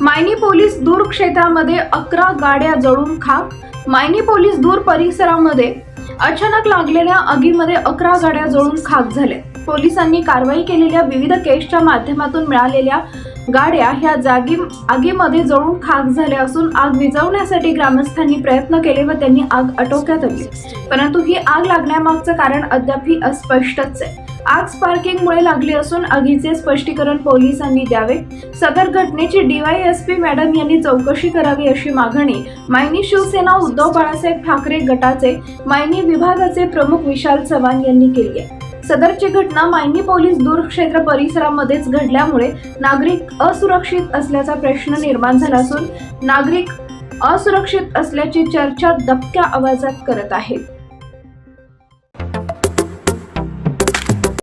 Mayani police दूर क्षेत्रामध्ये अकरा गाड्या जळून खाक. मायनी पोलीस दूर परिसरामध्ये अचानक लागलेल्या आगीमध्ये अकरा गाड्या जळून खाक झाल्या. पोलिसांनी कारवाई केलेल्या विविध केसच्या माध्यमातून मिळालेल्या गाड्या ह्या जागी आगीमध्ये जळून खाक झाल्या असून आग विझवण्यासाठी ग्रामस्थांनी प्रयत्न केले व त्यांनी आग आटोक्यात आणली. परंतु ही आग लागण्यामागचं कारण अद्यापही अस्पष्टच आहे. आग स्पार्किंगमुळे लागली असून आगीचे स्पष्टीकरण पोलिसांनी द्यावे. सदर घटनेची डीवायएसपी मॅडम यांनी चौकशी करावी अशी मागणी मायनी शिवसेना उद्धव बाळासाहेब ठाकरे गटाचे मायनी विभागाचे प्रमुख विशाल चव्हाण यांनी केली आहे. सदरची घटना मायनी पोलीस दूर क्षेत्र परिसरामध्येच घडल्यामुळे नागरिक असुरक्षित असल्याचा प्रश्न निर्माण झाला असून नागरिक असुरक्षित असल्याची चर्चा दबक्या आवाजात करत आहेत.